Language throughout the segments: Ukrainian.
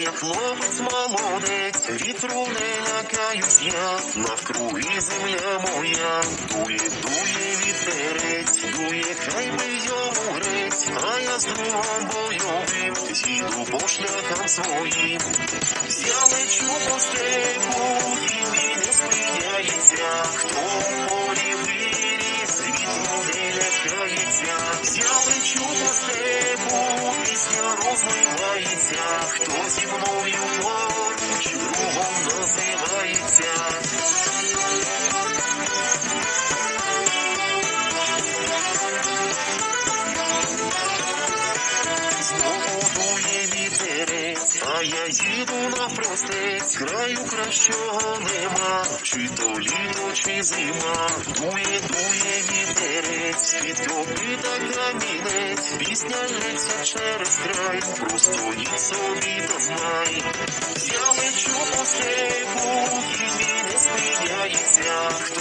я хлопець молодець, вітру не лякаюсь я, навкруги земля моя, дує, дує вітерець, дує, хай би йому грець, а я з другом бойовим, зійду по шляхам своїм. Я лечу по степу, і не спиняється, розливається, хто зі мною поруч, другом називається. Знову вітерець, а я їду навпростець, краю кращого нема, чи то літо, чи зима, дує, дує вітерець, під копита камінець, пісня лється через край, простоїть собі та знай. Я лечу по степу, і мій не спиняється, хто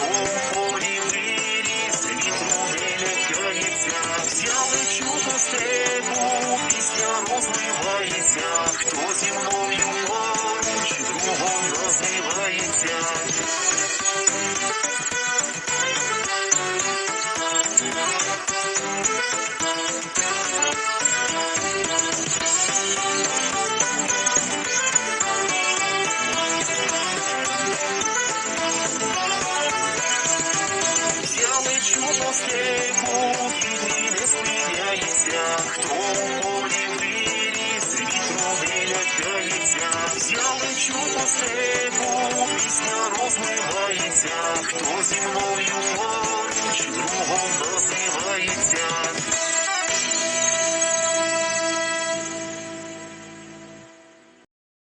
спиняється, хто полі виріс, вітру не. Я лечу по степу, пісня розливається, хто зі мною другом